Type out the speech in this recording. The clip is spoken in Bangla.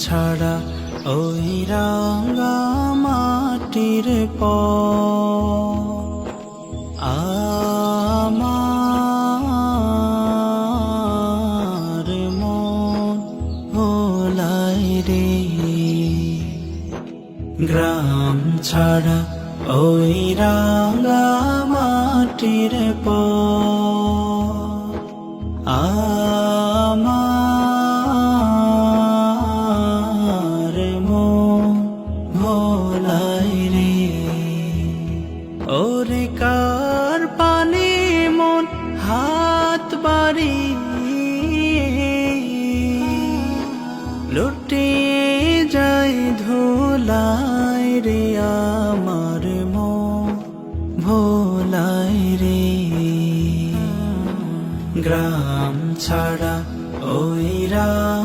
ছাড়া ওই রাঙা মাটির প রে। গ্রাম ছাড়া ওই রাঙা মাটির প ভোলাই রে। ওরে কার পানি মন হাত বাড়ি লুটে যায় ধুলাই রে আমার ভোলাই রে। গ্রাম ছাড়া ওই রাঙা